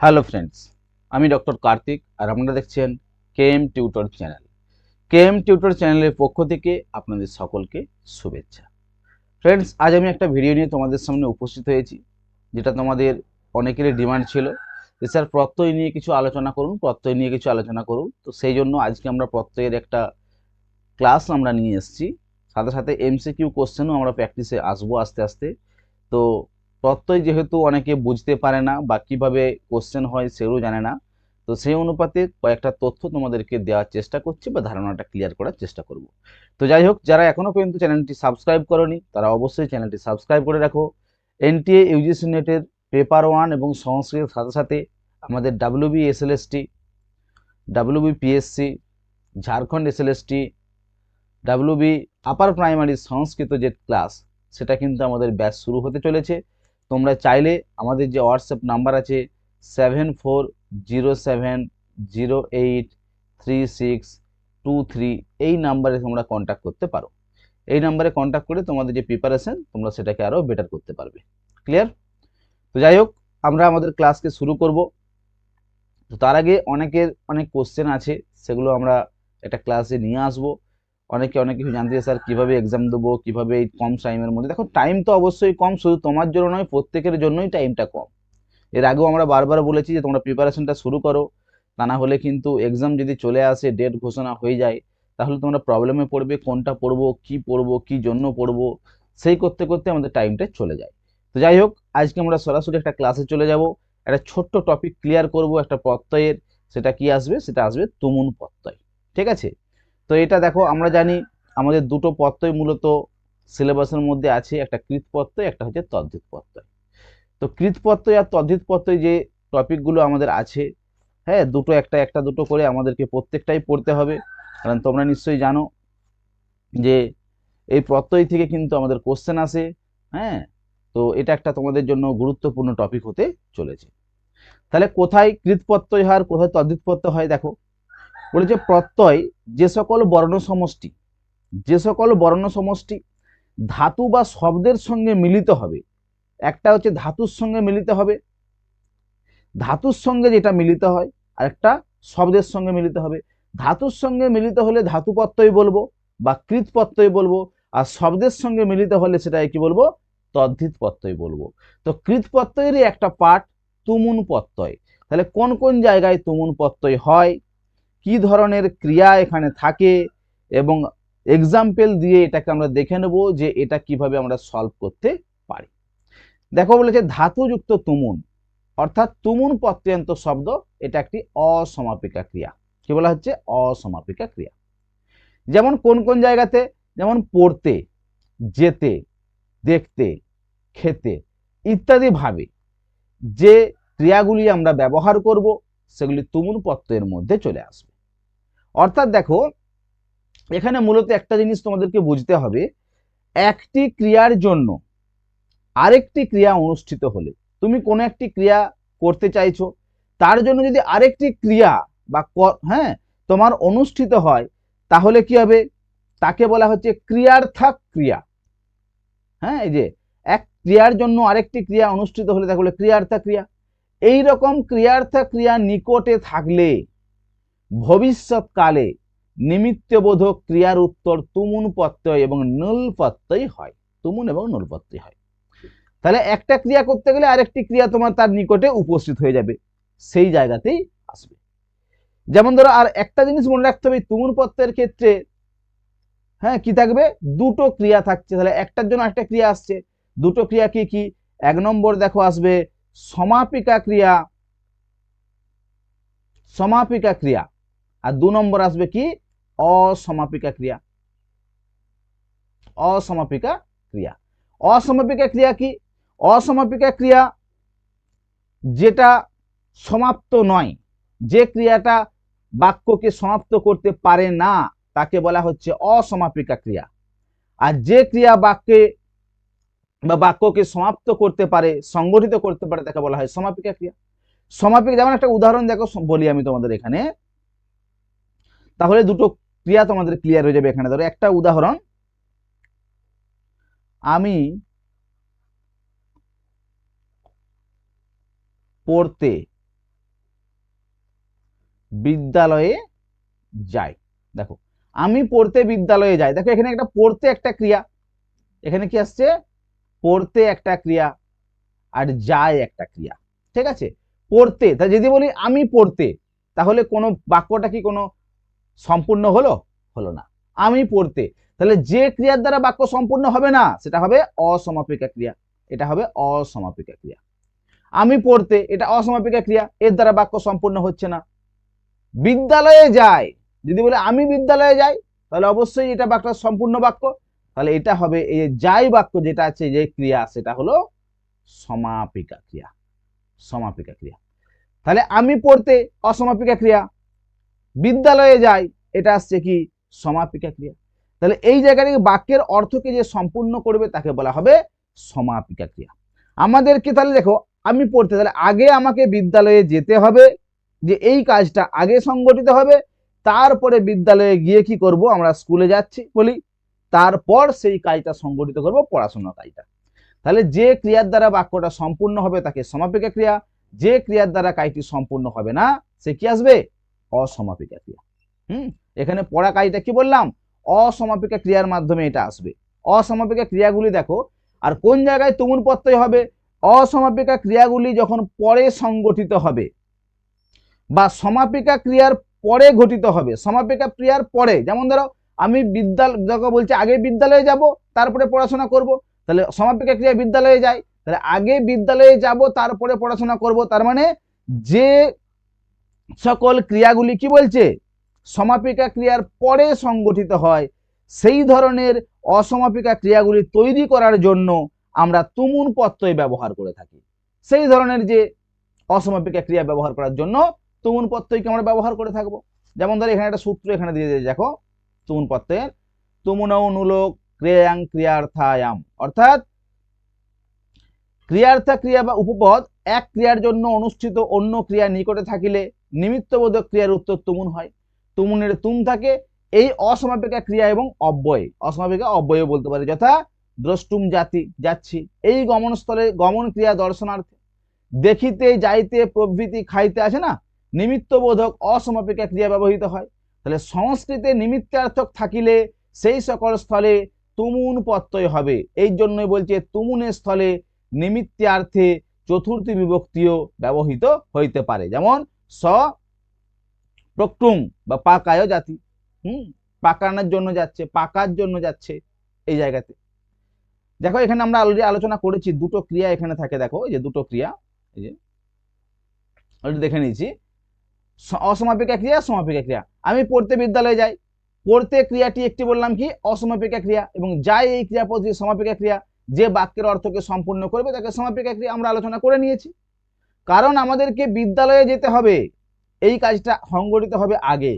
Hello friends আমি doctor Kartik আর আপনারা দেখছেন KM tutor channel KM tutor চ্যানেলের পক্ষ থেকে আপনাদের সকলকে শুভেচ্ছা। ফ্রেন্ডস আজ আমি একটা ভিডিও নিয়ে তোমাদের সামনে উপস্থিত হয়েছি, যেটা তোমাদের অনেকেরই ডিমান্ড ছিল। যে স্যার প্রত্যয় নিয়ে কিছু আলোচনা করুন, প্রত্যয় নিয়ে কিছু আলোচনা করুন। তো সেই জন্য আজকে আমরা প্রত্যয়ের একটা ক্লাস আমরা নিয়ে এসেছি। সাথে সাথে এমসিকিউ কোশ্চেনও আমরা প্র্যাকটিসে আসব আস্তে আস্তে। তো প্রত্যয় যেহেতু অনেকে বুঝতে পারে না বা কীভাবে কোশ্চেন হয় সেগুলো জানে না, তো সেই অনুপাতে কয়েকটা তথ্য তোমাদেরকে দেওয়ার চেষ্টা করছি বা ধারণাটা ক্লিয়ার করার চেষ্টা করব। তো যাই হোক, যারা এখনও পর্যন্ত চ্যানেলটি সাবস্ক্রাইব করনি, তারা অবশ্যই চ্যানেলটি সাবস্ক্রাইব করে রাখো। এনটিএ ইউজিসি নেটের পেপার ওয়ান এবং সংস্কৃতের সাথে সাথে আমাদের W B S L WB SLST WB PSC Jharkhand SLST WB upper primary Sanskrit যে ক্লাস সেটা কিন্তু আমাদের ব্যাচ শুরু হতে চলেছে। তোমরা চাইলে আমাদের যে হোয়াটসঅ্যাপ নাম্বার আছে seven four zero seven zero eight three six two three এই নাম্বারে তোমরা কন্ট্যাক্ট করতে পারো। এই নাম্বারে কন্ট্যাক্ট করে তোমাদের যে প্রিপারেশন তোমরা সেটাকে আরও বেটার করতে পারবে। ক্লিয়ার তো যাই হোক, আমরা আমাদের ক্লাসকে শুরু করব। তো তার আগে অনেকের অনেক কোশ্চেন আছে, সেগুলো আমরা একটা ক্লাসে নিয়ে আসব। অনেকে অনেক কিছু জানতে চায়, স্যার, কীভাবে এক্সাম দেবো? কীভাবে এই কম টাইমের মধ্যে? দেখো টাইম তো অবশ্যই কম, শুধু তোমার জন্য নয়, প্রত্যেকের জন্যই টাইমটা কম। এর আগেও আমরা বারবার বলেছি যে, তোমরা প্রিপারেশনটা শুরু করো, তা না হলে কিন্তু এক্সাম যদি চলে আসে ডেট ঘোষণা হয়ে যায়, তাহলে তোমরা প্রবলেমে পড়বে, কোনটা পড়ব, কি পড়ব, কি জন্য পড়ব? সেই করতে করতে আমাদের টাইমটা চলে যায়। তো যাই হোক, আজকে আমরা সরাসরি একটা ক্লাসে চলে যাব। একটা ছোট্ট টপিক ক্লিয়ার করব, একটা প্রত্যয়ের। সেটা কি আসবে? সেটা আসবে তুমুন প্রত্যয়। ঠিক আছে? তো এটা দেখো, আমরা জানি আমাদের দুটো পত্রই মূলত সিলেবাসের মধ্যে আছে, একটা কৃত প্রত্যয় একটা হচ্ছে তদ্ধিত প্রত্যয় তো কৃত প্রত্যয় আর তদ্ধিত প্রত্যয় যে টপিকগুলো আমাদের আছে হ্যাঁ দুটো একটা একটা দুটো করে আমাদেরকে প্রত্যেকটাই পড়তে হবে। কারণ তোমরা নিশ্চয়ই জানো যে এই প্রত্যয় থেকে কিন্তু আমাদের কোশ্চেন আসে হ্যাঁ তো এটা একটা তোমাদের জন্য গুরুত্বপূর্ণ টপিক হতে চলেছে। তাহলে কোথায় কৃত প্রত্যয় হয় কোথায় তদ্ধিত প্রত্যয় হয় দেখো। বলেছে, প্রত্যয় যে সকল বর্ণ সমষ্টি, যে সকল বর্ণ সমষ্টি ধাতু বা শব্দের সঙ্গে মিলিত হবে, একটা হচ্ছে ধাতুর সঙ্গে মিলিত হবে, ধাতুর সঙ্গে যেটা মিলিত হয় আর একটা শব্দের সঙ্গে মিলিত হবে। ধাতুর সঙ্গে মিলিত হলে ধাতু প্রত্যয় বলব বা কৃত বলব, আর শব্দের সঙ্গে মিলিত হলে সেটা কি বলব? তদ্ধিত প্রত্যয় বলব। তো কৃত একটা পাঠ তুমুন প্রত্যয়। তাহলে কোন কোন জায়গায় তুমুন প্রত্যয় হয়? কি ধরনের ক্রিয়া এখানে থাকে এবং এক্সাম্পল দিয়ে এটাকে আমরা দেখে নেব যে এটা কীভাবে আমরা সলভ করতে পারি। দেখো বলেছে ধাতুযুক্ত তুমুন, অর্থাৎ তুমুন প্রত্যয়ন্ত শব্দ, এটা একটি অসমাপিকা ক্রিয়া। কি বলা হচ্ছে? অসমাপিকা ক্রিয়া। যেমন কোন কোন জায়গাতে? যেমন পড়তে, যেতে, দেখতে, খেতে ইত্যাদি ভাবে যে ক্রিয়াগুলি আমরা ব্যবহার করব, সেগুলি তুমুল পত্রের মধ্যে চলে আসবে। অর্থাৎ দেখো, এখানে মূলত একটা জিনিস তোমাদেরকে বুঝতে হবে, একটি ক্রিয়ার জন্য আরেকটি ক্রিয়া অনুষ্ঠিত হলে, তুমি কোনো একটি ক্রিয়া করতে চাইছো, তার জন্য যদি আরেকটি ক্রিয়া বা হ্যাঁ তোমার অনুষ্ঠিত হয়, তাহলে কি হবে? তাকে বলা হচ্ছে ক্রিয়ার্থাক ক্রিয়া। হ্যাঁ এই যে, এক ক্রিয়ার জন্য আরেকটি ক্রিয়া অনুষ্ঠিত হলে তাকে বলে ক্রিয়ার্থা ক্রিয়া। এই রকম ক্রিয়ার্থ ক্রিয়া নিকটে থাকলে ভবিষ্যৎকালে নিমিত্তবোধক ক্রিয়ার উত্তর তুমুন প্রত্যয় এবং নুল প্রত্যয় হয়। তুমুন এবং নুল প্রত্যয় হয়। তাহলে একটা ক্রিয়া করতে গেলে আরেকটি ক্রিয়া তোমার তার নিকটে উপস্থিত হয়ে যাবে। সেই জায়গাতেই আসবে। যেমন ধরো, আর একটা জিনিস মনে রাখতে হবে তুমুন প্রত্যয়ের ক্ষেত্রে হ্যাঁ কি থাকবে? দুটো ক্রিয়া থাকছে। তাহলে একটার জন্য একটা ক্রিয়া আসছে। দুটো ক্রিয়া কি কি? এক নম্বর দেখো আসবে সমাপিকা ক্রিয়া। সমাপিকা ক্রিয়া। আর দু নম্বর আসবে কি? অসমাপিকা ক্রিয়া। অসমাপিকা ক্রিয়া। অসমাপিকা ক্রিয়া কি? অসমাপিকা ক্রিয়া যেটা সমাপ্ত নয়, যে ক্রিয়াটা বাক্যকে সমাপ্ত করতে পারে না, তাকে বলা হচ্ছে অসমাপিকা ক্রিয়া। আর যে ক্রিয়া বাক্যে বা বাক্যকে সমাপ্ত করতে পারে, সংগঠিত করতে পারে, তাকে বলা হয় সমাপিকা ক্রিয়া। সমাপিকা, যেমন একটা উদাহরণ দেখো, বলি আমি তোমাদের এখানে। তাহলে দুটো ক্রিয়া তোমাদের ক্লিয়ার হয়ে যাবে এখানে। ধরো একটা উদাহরণ, আমি পড়তে বিদ্যালয়ে যাই। দেখো, আমি পড়তে বিদ্যালয়ে যাই। দেখো, এখানে একটা পড়তে একটা ক্রিয়া। এখানে কি আসছে? পড়তে একটা ক্রিয়া আর যায় একটা ক্রিয়া। ঠিক আছে? পড়তে, তা যদি বলি আমি পড়তে, তাহলে কোনো বাক্যটা কি কোনো সম্পূর্ণ হলো হলো না। আমি পড়তে, তাহলে যে ক্রিয়ার দ্বারা বাক্য সম্পূর্ণ হবে না, সেটা হবে অসমাপিকা ক্রিয়া। এটা হবে অসমাপিকা ক্রিয়া। আমি পড়তে, এটা অসমাপিকা ক্রিয়া, এর দ্বারা বাক্য সম্পূর্ণ হচ্ছে না। বিদ্যালয়ে যায় যদি বলে আমি বিদ্যালয়ে যাই, তাহলে অবশ্যই এটা বাক্যটা সম্পূর্ণ বাক্য। তাহলে এটা হবে এই যাই বাক্য যেটা আছে, যে ক্রিয়া, সেটা হলো সমাপিকা ক্রিয়া সমাপিকা ক্রিয়া। তাহলে আমি পড়তে অসমাপিকা ক্রিয়া বিদ্যালয়ে যাই, এটা আসছে কি? সমাপিকা ক্রিয়া। তাহলে এই জায়গায় বাক্যের অর্থকে যে সম্পূর্ণ করবে তাকে বলা হবে সমাপিকা ক্রিয়া। আমাদেরকে তাহলে দেখো, আমি পড়তে, তাহলে আগে আমাকে বিদ্যালয়ে যেতে হবে, যে এই কাজটা আগে সংগঠিত হবে, তারপরে বিদ্যালয়ে গিয়ে কি করব, আমরা স্কুলে যাচ্ছি বলি, তারপর সেই কাজটা সংগঠিত করব পড়াশোনার কাজটা। তাহলে যে ক্রিয়ার দ্বারা বাক্যটা সম্পূর্ণ হবে তাকে সমাপিকা ক্রিয়া, যে ক্রিয়ার দ্বারা কাজটি সম্পূর্ণ হবে না, সে কি আসবে? অসমাপিকা ক্রিয়া। হুম? এখানে পড়া কাজটা কি বললাম? অসমাপিকা ক্রিয়ার মাধ্যমে এটা আসবে। অসমাপিকা ক্রিয়াগুলি দেখো, আর কোন জায়গায় তুমুল প্রত্যয় হবে? অসমাপিকা ক্রিয়াগুলি যখন পরে সংগঠিত হবে, বা সমাপিকা ক্রিয়ার পরে ঘটিত হবে, সমাপিকা ক্রিয়ার পরে, যেমন ধরো, আমি বিদ্যালয় যাকে বলছি আগে বিদ্যালয়ে যাব, তারপরে পড়াশোনা করব, তাহলে সমাপিকা ক্রিয়া বিদ্যালয়ে যাই তাহলে আগে বিদ্যালয়ে যাব, তারপরে পড়াশোনা করব, তার মানে যে সকল ক্রিয়াগুলি কি বলছে? সমাপিকা ক্রিয়ার পরে সংগঠিত হয়। সেই ধরনের অসমাপিকা ক্রিয়াগুলি তৈরি করার জন্য আমরা তুমুন প্রত্যয় ব্যবহার করে থাকি। সেই ধরনের যে অসমাপিকা ক্রিয়া ব্যবহার করার জন্য তুমুন প্রত্যয়কে আমরা ব্যবহার করে থাকব? যেমন ধরো এখানে একটা সূত্র এখানে দিয়ে দিয়ে দেখো। তুমুন প্রত্যয়ের তুমুনৌ নুলোক ক্রিয়াং ক্রিয়ার্থায়াম। অর্থাৎ ক্রিয়ার্থা ক্রিয়া বা উপপদ এক ক্রিয়ার জন্য অনুষ্ঠিত অন্য ক্রিয়া নিকটে থাকিলে নিমিত্তবোধক ক্রিয়ার উত্তর তুমুন হয়। তুমুনের তুম থাকে এই অসমাপিকা ক্রিয়া এবং অব্যয়। অসমাপিকা অব্যয় বলতে পারে। যথা দ্রষ্টুম জাতি, যাচ্ছি। এই গমনস্থলে গমন ক্রিয়া দর্শনার্থে দেখিতে, যাইতে, প্রভৃতি, খাইতে আসে না? নিমিত্তবোধক অসমাপিকা ক্রিয়া ব্যবহৃত হয়। তাহলে সংস্কৃতে নিমিত্তার্থক থাকিলে সেই সকল স্থলে তুমুন প্রত্যয় হবে। এই জন্যই বলছে তুমুনের স্থলে নিমিত্তার্থে চতুর্থী বিভক্তিও ব্যবহৃত হইতে পারে। যেমন স প্রক্টুম বা পাকায় জাতি। হুম? পাকানোর জন্য যাচ্ছে, পাকার জন্য যাচ্ছে এই জায়গাতে। দেখো, এখানে আমরা অলরেডি আলোচনা করেছি, দুটো ক্রিয়া এখানে থাকে, দেখো, এই যে দুটো ক্রিয়া, এই যে। অলরেডি দেখে নিয়েছি। অসমাপিকা ক্রিয়া, সমাপিকা ক্রিয়া। আমি পড়তে বিদ্যালয়ে যাই, পড়তে ক্রিয়াটি একটি বললাম কি? অসমাপিকা ক্রিয়া। এবং যাই এই ক্রিয়াপদটি সমাপিকা ক্রিয়া, যে বাক্যের অর্থকে সম্পূর্ণ করবে, তাকে সমাপিকা ক্রিয়া আমরা আলোচনা করে নিয়েছি। কারণ আমাদেরকে বিদ্যালয়ে যেতে হবে। এই কাজটা সংগঠিত হবে আগে।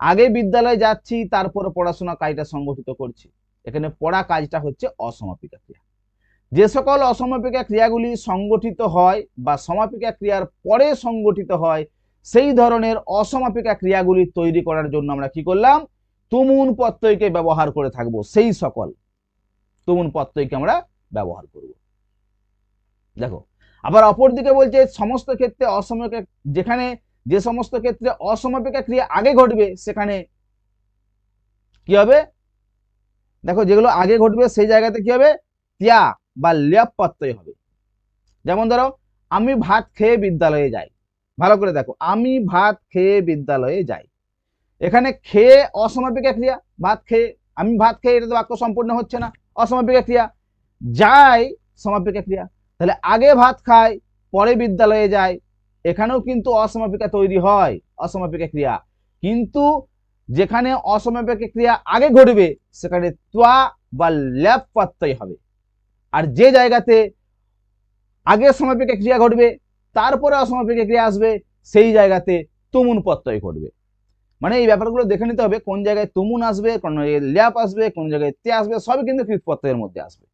আগে বিদ্যালয়ে যাচ্ছি, তারপর পড়াশোনা কাজটা সংগঠিত করছি। এখানে পড়া কাজটা হচ্ছে অসমাপিকা ক্রিয়া। যে সকল অসমাপিকা ক্রিয়াগুলি সংগঠিত হয় বা সমাপিকা ক্রিয়ার পরে সংগঠিত হয়, সেই ধরনের অসমাপিকা ক্রিয়াগুলি তৈরি করার জন্য আমরা কি করলাম? তুমুন প্রত্যয়কে ব্যবহার করে থাকব, সেই সকল তুমুন প্রত্যয়কে আমরা ব্যবহার করব। দেখো আবার অপরদিকে বলছে সমস্ত ক্ষেত্রে অসমাপিকা যেখানে যে সমস্ত ক্ষেত্রে অসমাপিকা ক্রিয়া আগে ঘটবে, সেখানে কি হবে? দেখো যেগুলো আগে ঘটবে সেই জায়গাতে কি হবে? তিয়া বা ল্যাপ প্রত্যয় হবে। যেমন ধরো, আমি ভাত খেয়ে বিদ্যালয়ে যাই। ভালো করে দেখো, আমি ভাত খেয়ে বিদ্যালয়ে যাই। এখানে খেয়ে অসমাপিকা ক্রিয়া, ভাত খেয়ে, আমি ভাত খেয়ে, এটা তো বাক্য সম্পূর্ণ হচ্ছে না। অসমাপিকা ক্রিয়া, যাই সমাপিকা ক্রিয়া। তাহলে আগে ভাত খায়, পরে বিদ্যালয়ে যায়। এখানেও কিন্তু অসমাপিকা তৈরি হয়, অসমাপিকা ক্রিয়া। কিন্তু যেখানে অসমাপিকা ক্রিয়া আগে ঘটবে, সেখানে ত্বা বা ল্যাপ প্রত্যয় হবে। আর যে জায়গাতে আগে সমাপিকা ক্রিয়া ঘটবে, তারপরে অসমাপিকা ক্রিয়া আসবে, সেই জায়গাতে তুমুন প্রত্যয় ঘটবে। মানে এই ব্যাপারগুলো দেখে নিতে হবে, কোন জায়গায় তুমুন আসবে, কোন জায়গায় ল্যাপ আসবে, কোন জায়গায় তে আসবে, সবই কিন্তু কৃত মধ্যে আসবে।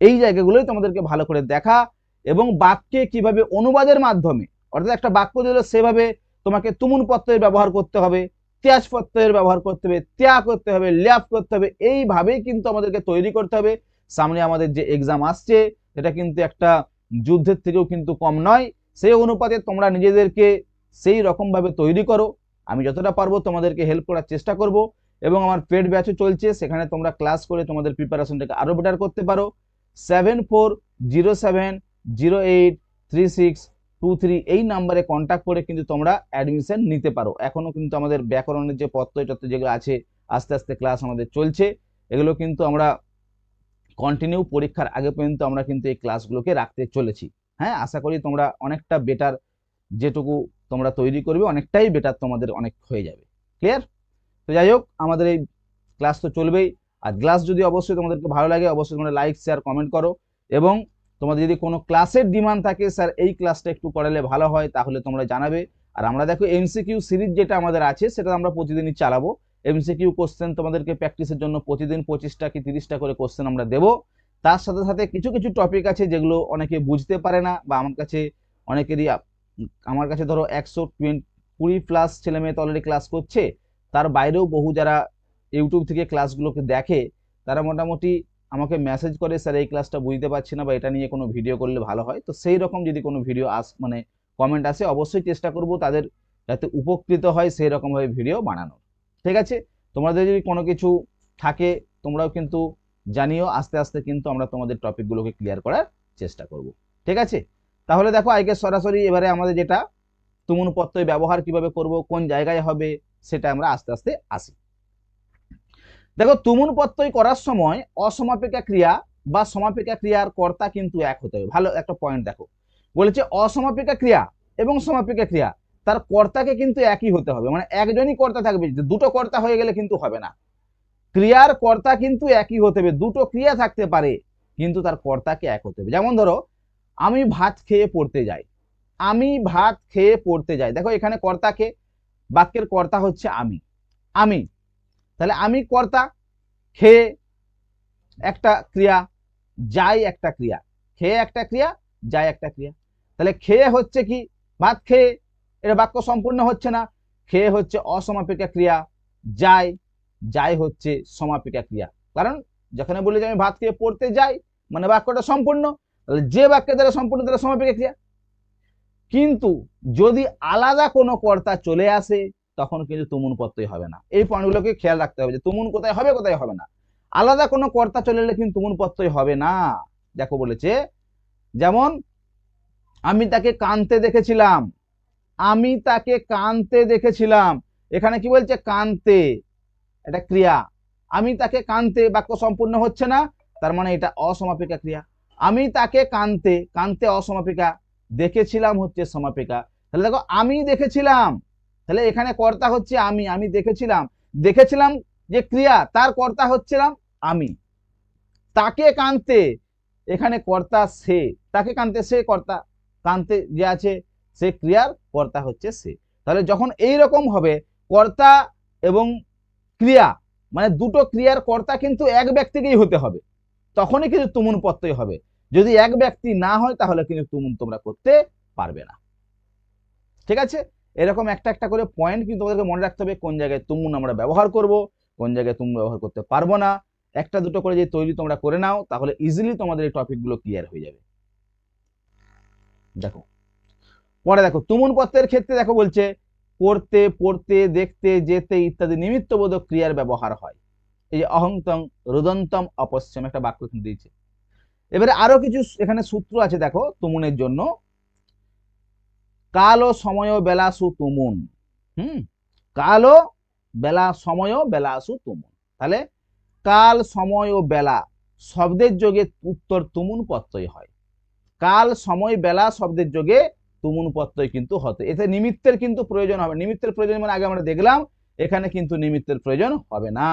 এই জায়গাগুলোই তোমাদেরকে ভালো করে দেখা এবং বাক্যে কীভাবে অনুবাদের মাধ্যমে, অর্থাৎ একটা বাক্য দিলে সেভাবে তোমাকে তুমুন প্রত্যয়ের ব্যবহার করতে হবে ত্যাজ প্রত্যয়ের ব্যবহার করতে হবে ত্যাগ করতে হবে ল্যাপ করতে হবে, এইভাবেই কিন্তু আমাদেরকে তৈরি করতে হবে। সামনে আমাদের যে এক্সাম আসছে, এটা কিন্তু একটা যুদ্ধের থেকেও কিন্তু কম নয়। সেই অনুপাতে তোমরা নিজেদেরকে সেই রকমভাবে তৈরি করো। আমি যতটা পারব তোমাদেরকে হেল্প করার চেষ্টা করব এবং আমার পেড ব্যাচও চলছে, সেখানে তোমরা ক্লাস করে তোমাদের প্রিপারেশনটাকে আরও বেটার করতে পারো। Seven four zero seven zero eight three six two three এই নাম্বারে কন্ট্যাক্ট করে কিন্তু তোমরা অ্যাডমিশন নিতে পারো। এখনও কিন্তু আমাদের ব্যাকরণের যে পত্র যেগুলো আছে, আস্তে আস্তে ক্লাস আমাদের চলছে। এগুলো কিন্তু আমরা কন্টিনিউ পরীক্ষার আগে পর্যন্ত আমরা কিন্তু এই ক্লাসগুলোকে রাখতে চলেছি। হ্যাঁ আশা করি তোমরা অনেকটা বেটার যেটুকু তোমরা তৈরি করবে, অনেকটাই বেটার তোমাদের অনেক হয়ে যাবে। ক্লিয়ার তো যাই হোক, আমাদের এই ক্লাস তো চলবেই। আর ক্লাস যদি অবশ্যই তোমাদেরকে ভালো লাগে, অবশ্যই তোমরা লাইক শেয়ার কমেন্ট করো। এবং তোমাদের যদি কোনো ক্লাসের ডিমান্ড থাকে স্যার এই ক্লাসটা একটু করালে ভালো হয়, তাহলে তোমরা জানাবে। আর আমরা দেখো এমসিকিউ সিরিজ যেটা আমাদের আছে, সেটা আমরা প্রতিদিনই চালাবো। এমসিকিউ কোশ্চেন তোমাদেরকে প্র্যাকটিসের জন্য প্রতিদিন পঁচিশটা কি তিরিশটা করে কোশ্চেন আমরা দেবো। তার সাথে সাথে কিছু কিছু টপিক আছে যেগুলো অনেকে বুঝতে পারে না, বা আমার কাছে অনেকেরই আমার কাছে ধরো একশো, কুড়ি প্লাস ছেলে মেয়ে তো অলরেডি ক্লাস করছে। তার বাইরেও বহু যারা ইউটিউব থেকে ক্লাসগুলোকে দেখে তারা মোটামুটি আমাকে মেসেজ করে, স্যার, এই ক্লাসটা বুঝতে পারছি না বা এটা নিয়ে কোনো ভিডিও করলে ভালো হয়। তো সেই রকম যদি কোনো ভিডিও আস মানে কমেন্ট আসে, অবশ্যই চেষ্টা করব তাদের যাতে উপকৃত হয় সেই রকমভাবে ভিডিও বানানোর। ঠিক আছে? তোমাদের যদি কোনো কিছু থাকে, তোমরাও কিন্তু জানিও। আস্তে আস্তে কিন্তু আমরা তোমাদের টপিকগুলোকে ক্লিয়ার করার চেষ্টা করব। ঠিক আছে? তাহলে দেখো, আজকে সরাসরি এবারে আমাদের যেটা তুমুন প্রত্যয় ব্যবহার কীভাবে করব, কোন জায়গায় হবে, সেটা আমরা আস্তে আস্তে আসি। দেখো তুমুন প্রত্যয় করার সময় অসমাপিকা ক্রিয়া বা সমাপিকা ক্রিয়ার কর্তা কিন্তু এক হতে হবে। ভালো একটা পয়েন্ট দেখো। বলেছে অসমাপিকা ক্রিয়া এবং সমাপিকা ক্রিয়া, তার কর্তাকে কিন্তু একই হতে হবে। মানে একজনই কর্তা থাকবে দুটো কর্তা হয়ে গেলে কিন্তু হবে না। ক্রিয়ার কর্তা কিন্তু একই হতে হবে, দুটো ক্রিয়া থাকতে পারে, কিন্তু তার কর্তাকে এক হতে হবে। যেমন ধরো, আমি ভাত খেয়ে পড়তে যাই। আমি ভাত খেয়ে পড়তে যাই। দেখো, এখানে কর্তাকে, বাক্যের কর্তা হচ্ছে আমি। আমি তাহলে আমি কর্তা খেয়ে একটা ক্রিয়া, যাই একটা ক্রিয়া। খেয়ে একটা ক্রিয়া, যাই একটা ক্রিয়া। তাহলে খেয়ে হচ্ছে কি? ভাত খেয়ে এটা বাক্য সম্পূর্ণ হচ্ছে না। খেয়ে হচ্ছে অসমাপিকা ক্রিয়া, যাই যাই হচ্ছে সমাপিকা ক্রিয়া। কারণ যেখানে বলি যে আমি ভাত খেয়ে পড়তে যাই মানে বাক্যটা সম্পূর্ণ, তাহলে যে বাক্যের দ্বারা সম্পূর্ণ দ্বারা সমাপিকা ক্রিয়া। কিন্তু যদি আলাদা কোনো কর্তা চলে আসে তখন কিন্তু তুমুন প্রত্যয় হবে না। এই পয়েন্টগুলোকে খেয়াল রাখতে হবে যে তুমুন কোথায় হবে কোথায় হবে না। আলাদা কোনো কর্তা চলে এলে কিন্তু তুমুন প্রত্যয় হবে না। দেখো বলেছে, যেমন, আমি তাকে কানতে দেখেছিলাম। আমি তাকে কানতে দেখেছিলাম। এখানে কি বলছে? কানতে। এটা ক্রিয়া। আমি তাকে কানতে, বাক্য সম্পূর্ণ হচ্ছে না, তার মানে এটা অসমাপিকা ক্রিয়া। আমি তাকে কানতে কানতে অসমাপিকা, দেখেছিলাম হচ্ছে সমাপিকা। তাহলে দেখো, আমি দেখেছিলাম তাহলে এখানে কর্তা হচ্ছে আমি আমি দেখেছিলাম দেখেছিলাম যে ক্রিয়া, তার কর্তা হচ্ছিলাম আমি। তাকে কানতে, এখানে কর্তা সে, তাকে কানতে সে কর্তা, কানতে যে আছে, সে ক্রিয়ার কর্তা হচ্ছে সে। তাহলে যখন এই রকম হবে, কর্তা এবং ক্রিয়া মানে দুটো ক্রিয়ার কর্তা কিন্তু এক ব্যক্তিকেই হতে হবে। তখনই কিন্তু তুমুন প্রত্যয় হবে। যদি এক ব্যক্তি না হয়, তাহলে কিন্তু তুমুন তোমরা করতে পারবে না। ঠিক আছে? এরকম একটা একটা করে পয়েন্ট কিন্তু তোমাদেরকে মনে রাখতে হবে কোন জায়গায় তুমুন আমরা ব্যবহার করব, কোন জায়গায় তুমুন ব্যবহার করতে পারব না। একটা দুটো করে যে তৈরি তোমরা করে নাও, তাহলে ইজিলি তোমাদের এই টপিকগুলো ক্লিয়ার হয়ে যাবে। দেখো, পরে দেখো তুমুন পত্রের ক্ষেত্রে দেখো বলছে, পড়তে পড়তে, দেখতে, যেতে ইত্যাদি নিমিত্তবোধক ক্রিয়ার ব্যবহার হয়। এই যে অহংতম রুদন্তম অপশ্চম একটা বাক্য দিয়েছে। এবারে আরও কিছু এখানে সূত্র আছে দেখো তুমুনের জন্য। কাল সময় বেলাসু তুমুন। হুম? কাল বেলা সময় বেলাসু তুমুন। তাহলে কাল সময় ও বেলা শব্দের যোগে উত্তর তুমুন প্রত্যয় হয়। কাল সময় বেলা শব্দের যোগে তুমুন প্রত্যয় কিন্তু হতে। এতে নিমিত্তের কিন্তু প্রয়োজন হবে নিমিত্তের প্রয়োজন মানে আগে আমরা দেখলাম, এখানে কিন্তু নিমিত্তের প্রয়োজন হবে না।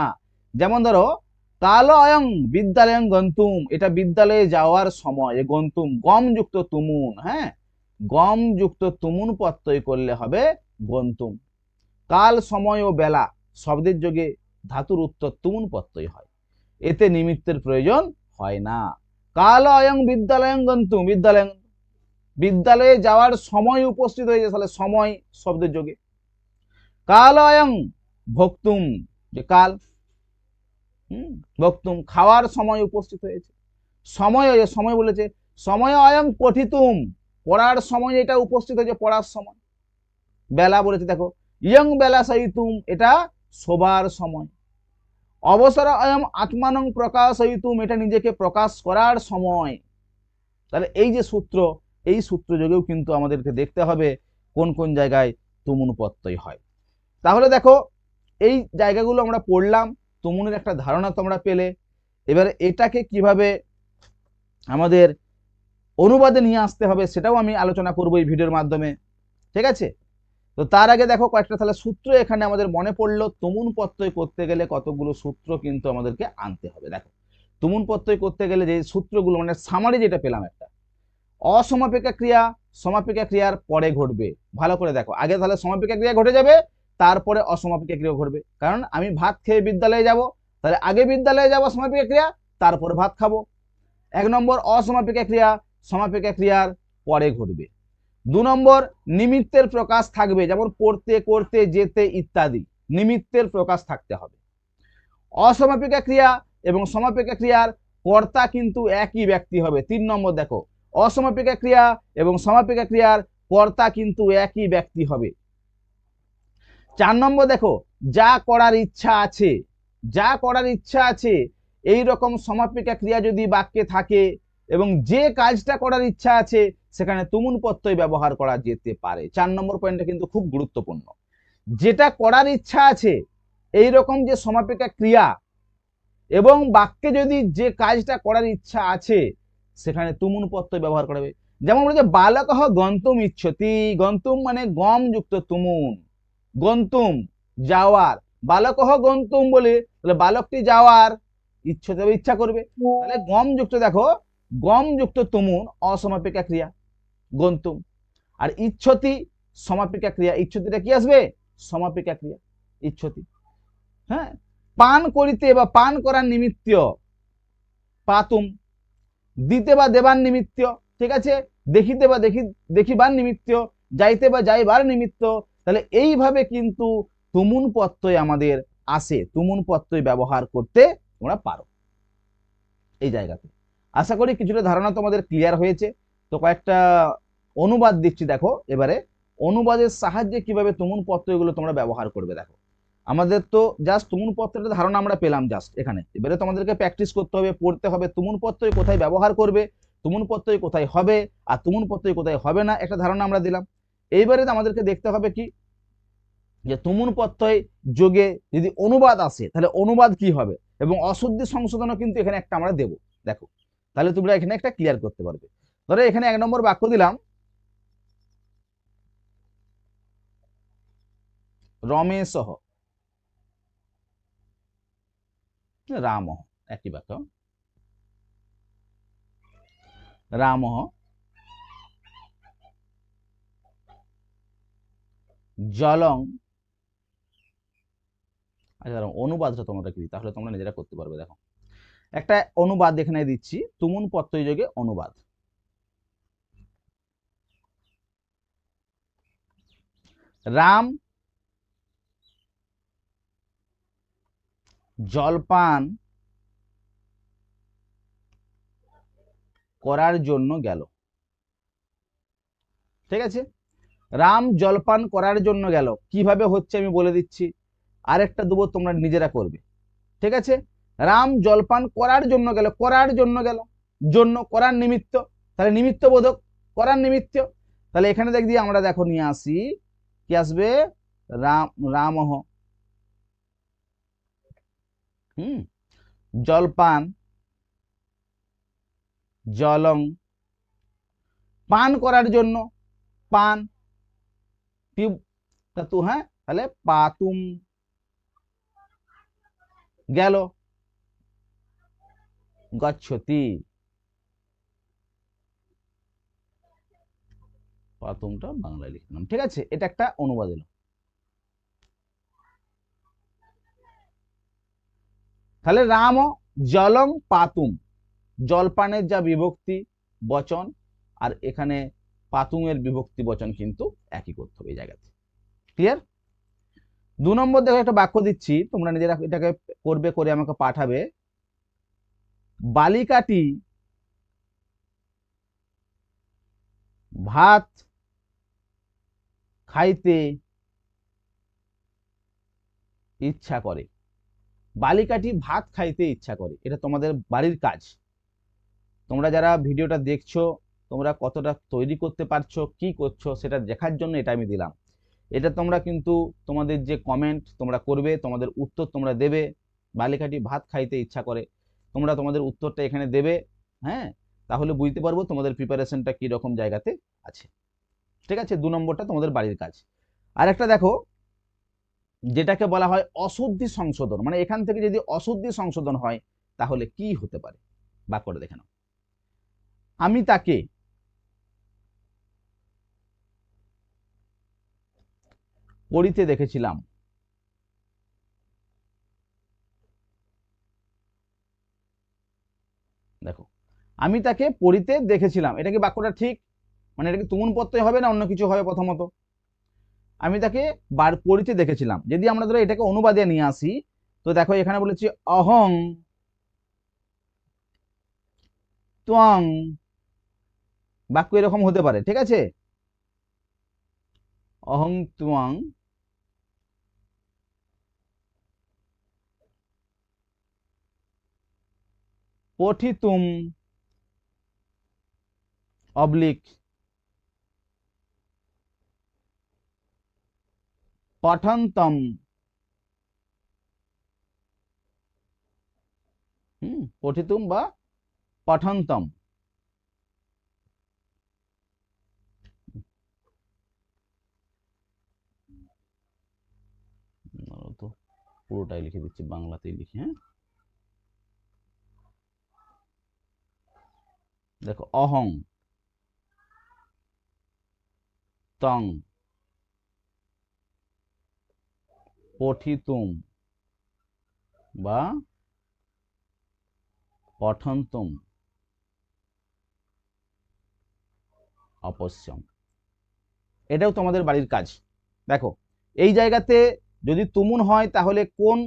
যেমন ধরো কাল অয়ং বিদ্যালয়ং গন্তুম। এটা বিদ্যালয়ে যাওয়ার সময় গন্তুম গম যুক্ত তুমুন হ্যাঁ? গম যুক্ত তুমুন প্রত্যয় করলে হবে গন্তুম কাল, সময় ও বেলা শব্দের যোগে ধাতুর উত্তর তুমুন প্রত্যয় হয়। এতে নিমিত্তের প্রয়োজন হয় না। কাল অয়ং বিদ্যালয়ং গন্তুম বিদ্যালয়ং, বিদ্যালয়ে যাওয়ার সময় উপস্থিত হয়েছে তাহলে সময় শব্দের যোগে। কাল অয়ং ভক্তুম, যে কাল ভক্তুম, খাওয়ার সময় উপস্থিত হয়েছে। সময় সময় বলেছে, সময় অয়ং পঠিতুম। পড়ার সময় এটা উপস্থিত হয়েছে, পড়ার সময়। বেলা বলেছে, দেখো, ইয়ং বেলা সহিতুম, এটা শোবার সময়। অবসর অয়ম আত্মানং প্রকাশ হইতুম এটা নিজেকে প্রকাশ করার সময়। তাহলে এই যে সূত্র, এই সূত্র যোগেও কিন্তু আমাদেরকে দেখতে হবে কোন কোন জায়গায় তুমুন প্রত্যয় হয়। তাহলে দেখো, এই জায়গাগুলো আমরা পড়লাম, তুমুনের একটা ধারণা তোমরা পেলে। এবারে এটাকে কীভাবে আমাদের অনুবাদে নিয়ে আসতে হবে, সেটাও আমি আলোচনা করব এই ভিডিওর মাধ্যমে। ঠিক আছে? তো তার আগে দেখো কয়েকটা তাহলে সূত্র এখানে আমাদের মনে পড়ল। তুমুন প্রত্যয় করতে গেলে কতগুলো সূত্র কিন্তু আমাদেরকে আনতে হবে। দেখো, তুমুন প্রত্যয় করতে গেলে যে সূত্রগুলো মানে সামারি যেটা পেলাম একটা। অসমাপিকা ক্রিয়া, সমাপিকা ক্রিয়ার পরে ঘটবে। ভালো করে দেখো। আগে তাহলে সমাপিকা ক্রিয়া ঘটে যাবে, তারপরে অসমাপিকা ক্রিয়া ঘটবে। কারণ আমি ভাত খেয়ে বিদ্যালয়ে যাব, তাহলে আগে বিদ্যালয়ে যাব সমাপিকা ক্রিয়া, তারপরে ভাত খাব। এক নম্বর অসমাপিকা ক্রিয়া সমাপিকা ক্রিয়ার পরে ঘটবে। দু নম্বর, নিমিত্তের প্রকাশ থাকবে, যেমন পড়তে, করতে, যেতে ইত্যাদি। নিমিত্তের প্রকাশ থাকতে হবে। অসমাপিকা ক্রিয়া এবং সমাপিকা ক্রিয়ার কর্তা কিন্তু একই ব্যক্তি হবে। তিন নম্বর, দেখো, অসমাপিকা ক্রিয়া এবং সমাপিকা ক্রিয়ার কর্তা কিন্তু একই ব্যক্তি হবে। চার নম্বর, দেখো, যা করার ইচ্ছা আছে, যা করার ইচ্ছা আছে এই রকম সমাপিকা ক্রিয়া যদি বাক্যে থাকে এবং যে কাজটা করার ইচ্ছা আছে, সেখানে তুমুন প্রত্যয় ব্যবহার করা যেতে পারে। চার নম্বর পয়েন্টটা কিন্তু খুব গুরুত্বপূর্ণ। যেটা করার ইচ্ছা আছে এই রকম যে সমাপিকা ক্রিয়া এবং বাক্যে যদি যে কাজটা করার ইচ্ছা আছে, সেখানে তুমুন প্রত্যয় ব্যবহার করা হবে। যেমন বলেছে বালক গন্তুম ইচ্ছতি, গন্তুম মানে গম যুক্ত তুমুন গন্তুম যাওয়ার। বালক গন্তুম বলে, তাহলে বালকটি যাওয়ার ইচ্ছতে ইচ্ছা করবে। তাহলে গম যুক্ত দেখো গম যুক্ত তুমুন, অসমাপিকা ক্রিয়া, গন্তুম। আর ইচ্ছতি সমাপিকা ক্রিয়া, ইচ্ছতিটা কি আসবে? সমাপিকা ক্রিয়া, ইচ্ছতি। হ্যাঁ? পান করিতে বা পান করার নিমিত্ত পাতুম, দিতে বা দেবার নিমিত্ত ঠিক আছে? দেখিতে বা দেখি, দেখিবার নিমিত্ত যাইতে বা যাইবার নিমিত্ত, তাহলে এইভাবে কিন্তু তুমুন প্রত্যয় আমাদের আসে। তুমুন প্রত্যয় ব্যবহার করতে তোমরা পারো। এই জায়গাতে। আশা করি কিছুটা ধারণা তোমাদের ক্লিয়ার হয়েছে। তো কয়েকটা অনুবাদ দিচ্ছি দেখো এবারে। অনুবাদের সাহায্যে কীভাবে তুমুন প্রত্যয়গুলো তোমরা ব্যবহার করবে দেখো। আমাদের তো জাস্ট তুমুন পত্রের ধারণা আমরা পেলাম জাস্ট এখানে। এবারে তোমাদেরকে প্র্যাকটিস করতে হবে, পড়তে হবে তুমুন পত্রই কোথায় ব্যবহার করবে তুমুন পত্রই কোথায় হবে আর তুমুন পত্রই কোথায় হবে না, একটা ধারণা আমরা দিলাম। এইবারে আমাদেরকে দেখতে হবে কি? যে তুমুন প্রত্যয় যোগে যদি অনুবাদ আসে, তাহলে অনুবাদ কি হবে? এবং অশুদ্ধি সংশোধনও কিন্তু এখানে একটা আমরা দেব। দেখো তাহলে তোমরা এখানে একটা ক্লিয়ার করতে পারবে। ধরো এখানে এক নম্বর বাক্য দিলাম। রমেশ। রাম, একই বাক্য। রাম। জলং। আচ্ছা অনুবাদটা তোমরা কি তাহলে তোমরা নিজেরা করতে পারবে, দেখো। একটা অনুবাদ এখানে দিচ্ছি তুমুন প্রত্যয় যোগে অনুবাদ। রাম, জলপান করার জন্য গেল। ঠিক আছে? রাম জলপান করার জন্য গেল। কীভাবে হচ্ছে আমি বলে দিচ্ছি? আরেকটা দেবো তোমরা নিজেরা করবে। ঠিক আছে? রাম জলপান করার জন্য গেল, করার জন্য গেল, জন্য করার নিমিত্ত। তাহলে নিমিত্ত বোধক, করার নিমিত্ত। তাহলে এখানে দেখ দিয়ে আমরা দেখো নিয়ে আসি, কি আসবে? রাম, রামহ। হুম, জলপান, জলং, পান করার জন্য, পান, তু হ্যাঁ তাহলে পাতুম গেল। গচ্ছতি। পাতুমটা বাংলায় লিখলাম ঠিক আছে, এটা একটা অনুবাদ এলো। তাহলে রাম জলং পাতুম, জলপানের যা বিভক্তি বচন, আর এখানে পাতুমের বিভক্তি বচন কিন্তু একই করতে হবে এই জায়গাতে। ক্লিয়ার দু নম্বর দেখো একটা বাক্য দিচ্ছি, তোমরা নিজেরা এটাকে করবে, করে আমাকে পাঠাবে। বালিকাটি ভাত খাইতে ইচ্ছা করে। বালিকাটি ভাত খাইতে ইচ্ছা করে। এটা তোমাদের বাড়ির কাজ। তোমরা যারা ভিডিওটা দেখছ, তোমরা কতটা তৈরি করতে পারছ, কি করছ, সেটা দেখার জন্য এটা আমি দিলাম। এটা তোমরা কিন্তু তোমাদের যে কমেন্ট তোমরা করবে, তোমাদের উত্তর তোমরা দেবে। বালিকাটি ভাত খাইতে ইচ্ছা করে। তোমরা তোমাদের উত্তরটা এখানে দেবে হ্যাঁ? তাহলে বুঝতে পারব তোমাদের প্রিপারেশনটা কী রকম জায়গাতে আছে। ঠিক আছে? দু নম্বরটা তোমাদের বাড়ির কাজ। আর একটা দেখো, যেটাকে বলা হয় অশুদ্ধি সংশোধন। মানে এখান থেকে যদি অশুদ্ধি সংশোধন হয়, তাহলে কি হতে পারে? বাক্যটা দেখে নাও। আমি তাকে পড়িতে দেখেছিলাম। দেখো। আমি তাকে পড়িতে দেখেছিলাম। এটা কি বাক্যটা ঠিক? মানে এটা কি তুমুন প্রত্যয় হবে না অন্য কিছু হবে প্রথমত? আমি তাকে বার পড়িতে দেখেছিলাম। যদি আমরা ধরো এটাকে অনুবাদে নিয়ে আসি, তো দেখো এখানে বলেছি, অহং ত্বং বাক্য এরকম হতে পারে, ঠিক আছে? অহং ত্বং পঠিতুম অবলিক পঠন্তম। পঠিতুম বা পঠন্তম। পুরোটাই লিখে দিচ্ছি বাংলাতেই লিখি হ্যাঁ? দেখো, অহং, তং, পঠিতুম বা পঠন্তম, অপশ্যম। এটাও তোমাদের বাড়ির কাজ। দেখো, এই জায়গাতে যদি তুমুন হয়, তাহলে কোন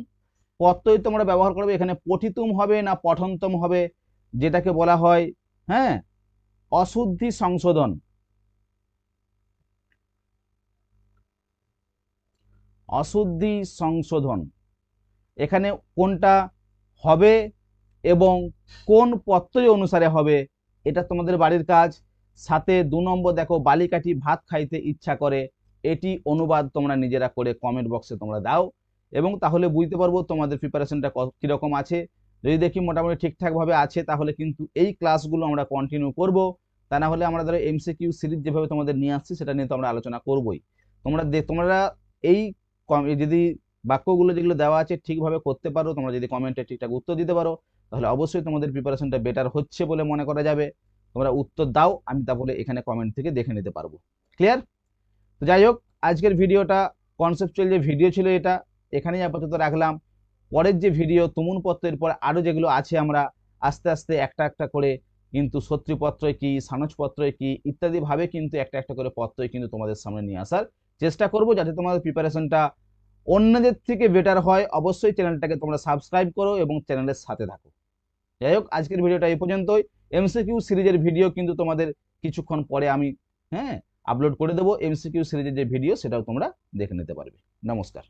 পত্রই তোমরা ব্যবহার করবে? এখানে পঠিতুম হবে না পঠন্তম হবে, যেটাকে বলা হয় হ্যাঁ? অশুদ্ধি সংশোধন। অশুদ্ধি সংশোধন। এখানে কোনটা হবে এবং কোন পত্রই অনুসারে হবে, এটা তোমাদের বাড়ির কাজ। সাথে দু নম্বর দেখো, বালিকাটি ভাত খাইতে ইচ্ছা করে, এটি অনুবাদ তোমরা নিজেরা করে কমেন্ট বক্সে তোমরা দাও। এবং তাহলে বুঝতে পারব তোমাদের প্রিপারেশনটা কীরকম আছে। যদি দেখি মোটামুটি ঠিকঠাকভাবে আছে, তাহলে কিন্তু এই ক্লাসগুলো আমরা কন্টিনিউ করব। তা না হলে আমরা ধরো এমসিকিউ সিরিজ যেভাবে তোমাদের নিয়ে আসছি, সেটা নিয়ে তো আমরা আলোচনা করবই। তোমরা তোমরা এই যদি বাক্যগুলো যেগুলো দেওয়া আছে ঠিকভাবে করতে পারো, তোমরা যদি কমেন্টে ঠিকঠাক উত্তর দিতে পারো, তাহলে অবশ্যই তোমাদের প্রিপারেশনটা বেটার হচ্ছে বলে মনে করা যাবে। তোমরা উত্তর দাও, আমি তাহলে এখানে কমেন্ট থেকে দেখে নিতে পারব। ক্লিয়ার তো যাই হোক, আজকের ভিডিওটা কনসেপচুয়াল যে ভিডিও ছিল এটা, এখানেই আপাতত রাখলাম। পরের যে ভিডিও তুমুন পত্রের পর আরও যেগুলো আছে আমরা আস্তে আস্তে একটা একটা করে কিন্তু শত্রুপত্রই কি, সানজপত্রই কি ইত্যাদিভাবে কিন্তু একটা একটা করে পত্রই কিন্তু তোমাদের সামনে নিয়ে আসার চেষ্টা করব যাতে তোমাদের প্রিপারেশনটা অন্যদের থেকে বেটার হয়। অবশ্যই চ্যানেলটাকে তোমরা সাবস্ক্রাইব করো এবং চ্যানেলের সাথে থাকো। যাই হোক, আজকের ভিডিওটা এই পর্যন্তই। এমসিকিউ সিরিজের ভিডিও কিন্তু তোমাদের কিছুক্ষণ পরে আমি হ্যাঁ আপলোড করে দেবো। এমসিকিউ সিরিজের যে ভিডিও সেটাও তোমরা দেখে নিতে পারবে। নমস্কার।